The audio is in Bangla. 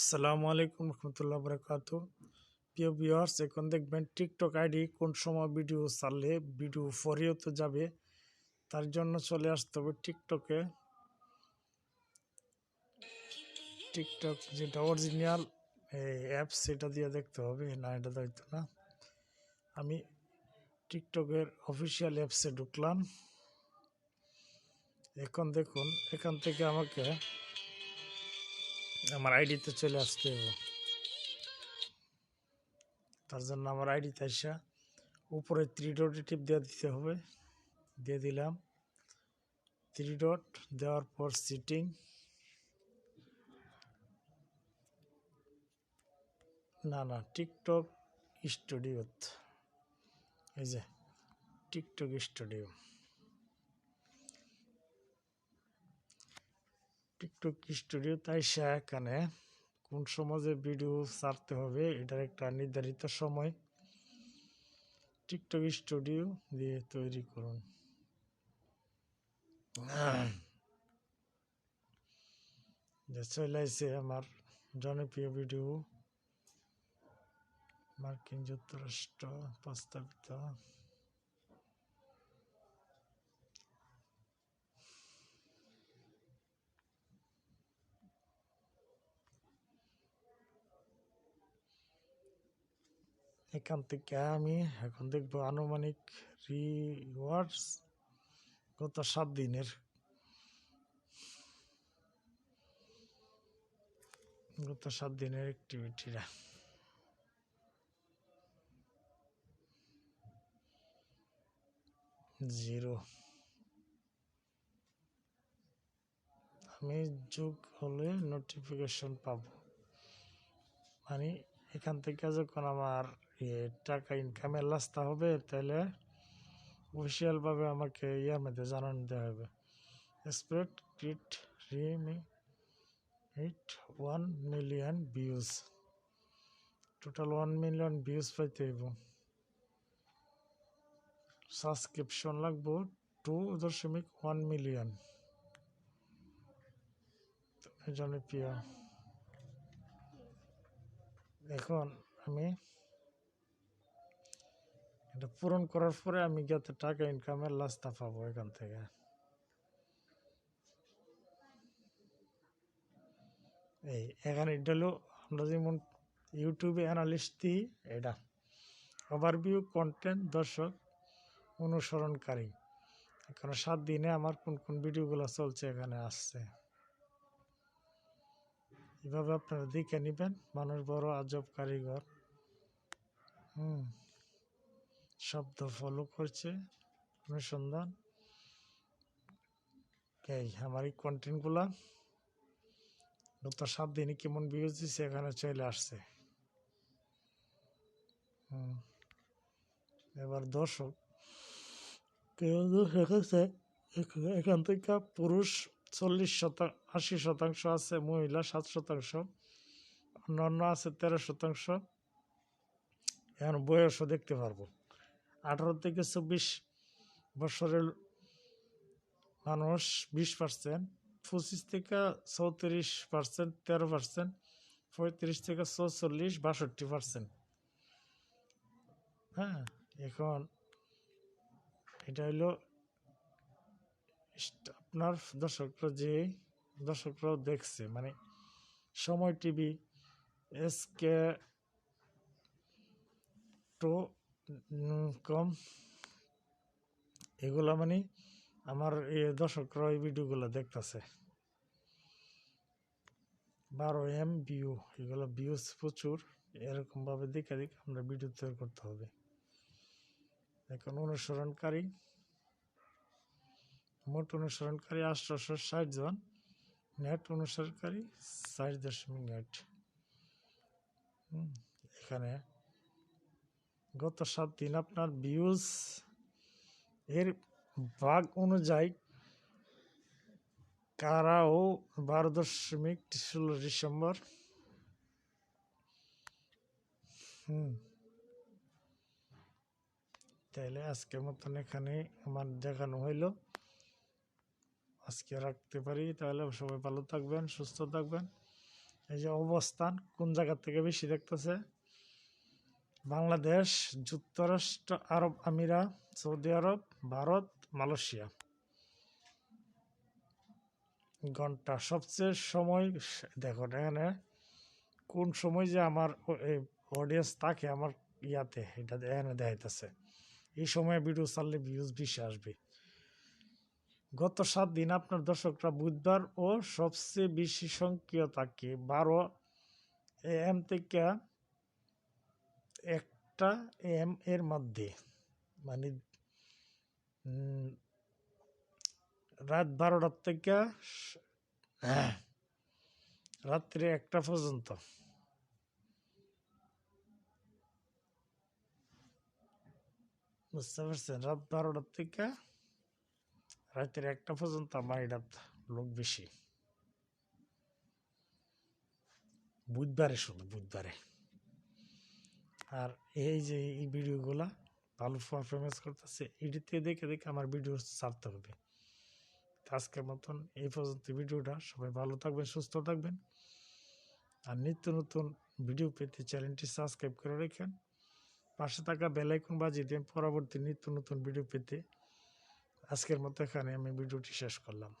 আসসালামু আলাইকুম রহমতুল্লাহ বরকাত। প্রিয় ভিউয়ার্স, এখন দেখবেন টিকটক আইডি কোন সময় ভিডিও চাললে ভিডিও ফরিও তো যাবে, তার জন্য চলে আসতে হবে টিকটকে। টিকটক যেটা অরিজিনাল অ্যাপস সেটা দিয়ে দেখতে হবে, না এটা দেখতো না। আমি টিকটকের অফিসিয়াল অ্যাপসে ঢুকলাম। এখন দেখুন, এখান থেকে আমাকে আমার আইডিতে চলে আসতে হবে। তার জন্য আমার আইডিতে আসা। উপরে থ্রি ডটে টিপ দিয়ে দিতে হবে। দিয়ে দিলাম। থ্রি ডট দেওয়ার পর সিটিং না না টিকটক স্টুডিও এই যে টিকটক স্টুডিও টিকটক স্টুডিও, তাই সে এখানে কোন সমাজে ভিডিও ছাড়তে হবে, এটার একটা নির্ধারিত সময়। টিকটক স্টুডিও দিয়ে তৈরি করুন। যে চলে আমার জনপ্রিয় ভিডিও। মার্কিন যুক্তরাষ্ট্র প্রস্তাবিত। এখান থেকে আমি এখন দেখব আনুমানিক রিওয়ার্ডস গত সাত দিনের। গত সাত দিনের অ্যাক্টিভিটিরা জিরো। আমি যোগ হলে নোটিফিকেশন পাবো। মানে এখান থেকে যখন আমার টাকা ইনকামের রাস্তা হবে, তাহলে অফিসিয়ালভাবে আমাকে ইয়ার মধ্যে জানানো দেওয়া হবে। স্প্রেড ক্রিট Rimi eight one million views total one million views পাইতে হইব। সাবস্ক্রিপশন লাগবো টু দশমিক ওয়ান মিলিয়ন জনপ্রিয় এখন আমি এটা পূরণ করার পরে আমি যাতে টাকা ইনকামের রাস্তা পাবো এখান থেকে। এই, এখানে এটা হলো আমরা যেমন ইউটিউবে অ্যানালিস্ট দিই, এটা। ওভারভিউ কন্টেন্ট দর্শক, অনুসরণকারী। এখানে সাত দিনে আমার কোন কোন ভিডিওগুলো চলছে এখানে আসছে। এভাবে আপনারা দেখে নেবেন, মানুষ বড় আজব কারিগর। হুম। শব্দ ফলো করছে, অনুসন্ধান। এই আমার এই কন্টেন্টগুলা গত সাত দিনে কেমন ভিউজ দিচ্ছে এখানে চলে আসছে। হুম। এবার দর্শক, কেউ দেখাচ্ছে এখান থেকে পুরুষ চল্লিশ শতাংশ আশি শতাংশ আছে, মহিলা সাত শতাংশ, অন্যান্য আছে তেরো শতাংশ। এখন বয়সও দেখতে পারব। আঠারো থেকে চব্বিশ বছরের মানুষ বিশ পার্সেন্ট পঁচিশ থেকে চৌত্রিশ পার্সেন্ট তেরো পার্সেন্ট পঁয়ত্রিশ থেকে চৌচল্লিশ বাষট্টি পার্সেন্ট হ্যাঁ এখন এটা হইল আপনার দর্শকরা যে দর্শকরাও দেখছে মানে সময় টিভি এসকে টো কম। এগুলা মানে আমার দর্শকরা এই ভিডিওগুলো দেখতেছে। বারো এম ভিউ, এগুলো ভিউজ প্রচুর। এরকমভাবে দেখে দেখে আমরা ভিডিও তৈরি করতে হবে। এখন অনুসরণকারী, মোট অনুসরণকারী আঠারোশো ষাট জন নেট অনুসরণকারী ষাট দশমিক নেট এখানে গত সাত দিন আপনার ভিউজ এর ভাগ অনুযায়ী কারাও বারো দশমিক ষোলো ডিসেম্বর। হুম। তাইলে আজকের মতন এখানে আমার দেখানো হইল। আজকে রাখতে পারি, তাহলে সবাই ভালো থাকবেন, সুস্থ থাকবেন। এই যে অবস্থান কোন জায়গা থেকে বেশি দেখতেছে? বাংলাদেশ, যুক্তরাষ্ট্র, আরব আমিরা, সৌদি আরব, ভারত, মালয়েশিয়া। ঘণ্টা, সবচেয়ে সময় দেখো, এখানে কোন সময় যে আমার অডিয়েন্স থাকে আমার ইয়াতে, এটা এখানে দেখাইতেছে। এই সময় ভিডিও চাললে ভিউজ বেশি আসবে। গত সাত দিন আপনার দর্শকরা বুধবার ও সবচেয়ে বেশি সক্রিয় থাকে বারো এম থেকে একটা এম এর মধ্যে মানে রাত বারোটার থেকে হ্যাঁ, রাত্রে একটা পর্যন্ত। বুঝতে পারছেন? রাত বারোটার থেকে রাতের একটা পর্যন্ত আমার এটা লোক বেশি। বুধবারে শুধু বুধবারে। আর এই যে এই ভিডিওগুলা ভালো পারফরমেন্স করতেছে এডিতে দেখে দেখে আমার ভিডিও ছাড়তে হবে। আজকের মতন এই পর্যন্ত ভিডিওটা। সবাই ভালো থাকবেন, সুস্থ থাকবেন। আর নিত্য নতুন ভিডিও পেতে চ্যানেলটি সাবস্ক্রাইব করে রাখেন। পাশে থাকা বেলাইকন বাজিয়ে দেন পরবর্তী নিত্য নতুন ভিডিও পেতে। আজকের মতো এখানে আমি ভিডিওটি শেষ করলাম।